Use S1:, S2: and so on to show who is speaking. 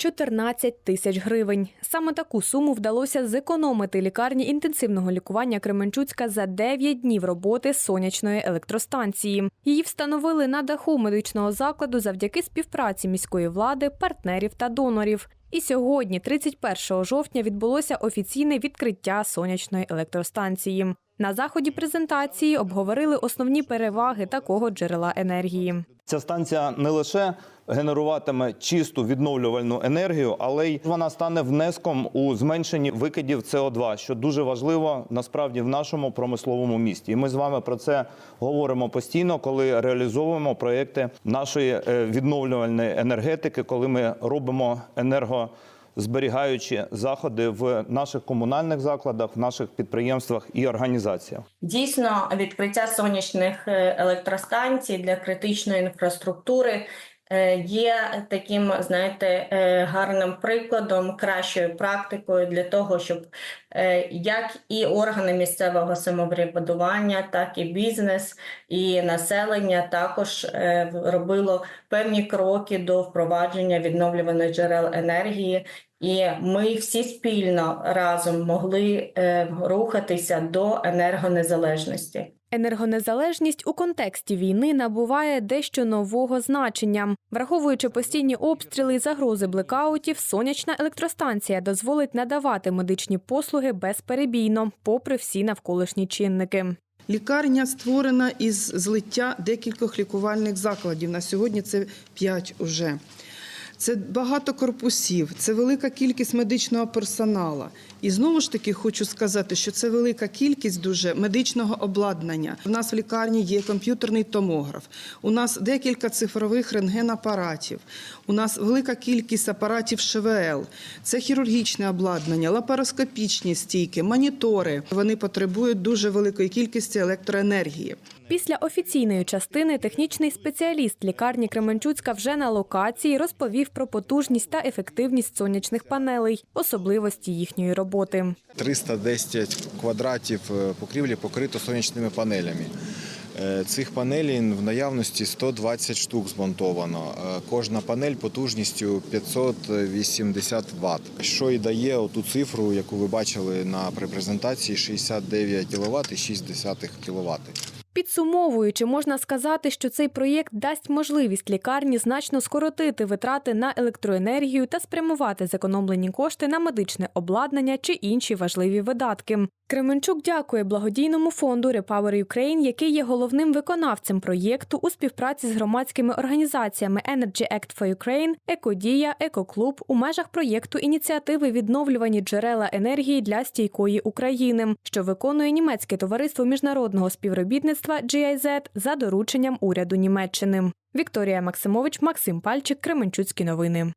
S1: 14 тисяч гривень. Саме таку суму вдалося зекономити лікарні інтенсивного лікування Кременчуцька за 9 днів роботи сонячної електростанції. Її встановили на даху медичного закладу завдяки співпраці міської влади, партнерів та донорів. І сьогодні, 31 жовтня, відбулося офіційне відкриття сонячної електростанції. На заході презентації обговорили основні переваги такого джерела енергії.
S2: Ця станція не лише генеруватиме чисту відновлювальну енергію, але й вона стане внеском у зменшенні викидів СО2, що дуже важливо насправді в нашому промисловому місті. І ми з вами про це говоримо постійно, коли реалізовуємо проекти нашої е, відновлювальної енергетики, коли ми робимо енерго. Зберігаючи заходи в наших комунальних закладах, в наших підприємствах і організаціях.
S3: Дійсно, відкриття сонячних е, електростанцій для критичної інфраструктури е, є таким, знаєте, е, гарним прикладом, кращою практикою для того, щоб як і органи місцевого самоврядування, так і бізнес, і населення також робило певні кроки до впровадження відновлюваних джерел енергії. І ми всі спільно разом могли е, рухатися до енергонезалежності.
S1: Енергонезалежність у контексті війни набуває дещо нового значення. Враховуючи постійні обстріли і загрози блекаутів, сонячна електростанція дозволить надавати медичні послуги безперебійно, попри всі навколишні чинники.
S4: Лікарня створена із злиття декількох лікувальних закладів. На сьогодні це п'ять уже. Це багато корпусів, це велика кількість медичного персоналу. І знову ж таки хочу сказати, що це велика кількість дуже медичного обладнання. У нас в лікарні є комп'ютерний томограф, у нас декілька цифрових рентгенапаратів, у нас велика кількість апаратів ШВЛ, це хірургічне обладнання, лапароскопічні стійки, монітори. Вони потребують дуже великої кількості електроенергії.
S1: Після офіційної частини технічний спеціаліст лікарні Кременчуцька вже на локації розповів про потужність та ефективність сонячних панелей, особливості їхньої роботи.
S5: 310 квадратів е, покрівлі покрито сонячними панелями. Е, Цих панелей в наявності 120 штук змонтовано. Е, Кожна панель потужністю 580 Вт, що і дає ту цифру, яку ви бачили на презентації 69 кВт і 6 кВт.
S1: Підсумовуючи, можна сказати, що цей проєкт дасть можливість лікарні значно скоротити витрати на електроенергію та спрямувати зекономлені кошти на медичне обладнання чи інші важливі видатки. Кременчук дякує благодійному фонду Repower Ukraine, який є головним виконавцем проєкту у співпраці з громадськими організаціями Energy Act for Ukraine, Екодія, Екоклуб у межах проєкту ініціативи відновлювані джерела енергії для стійкої України, що виконує німецьке товариство міжнародного співробітництва GIZ за дорученням уряду Німеччини. Вікторія Максимович, Максим Пальчик, Кременчуцькі новини.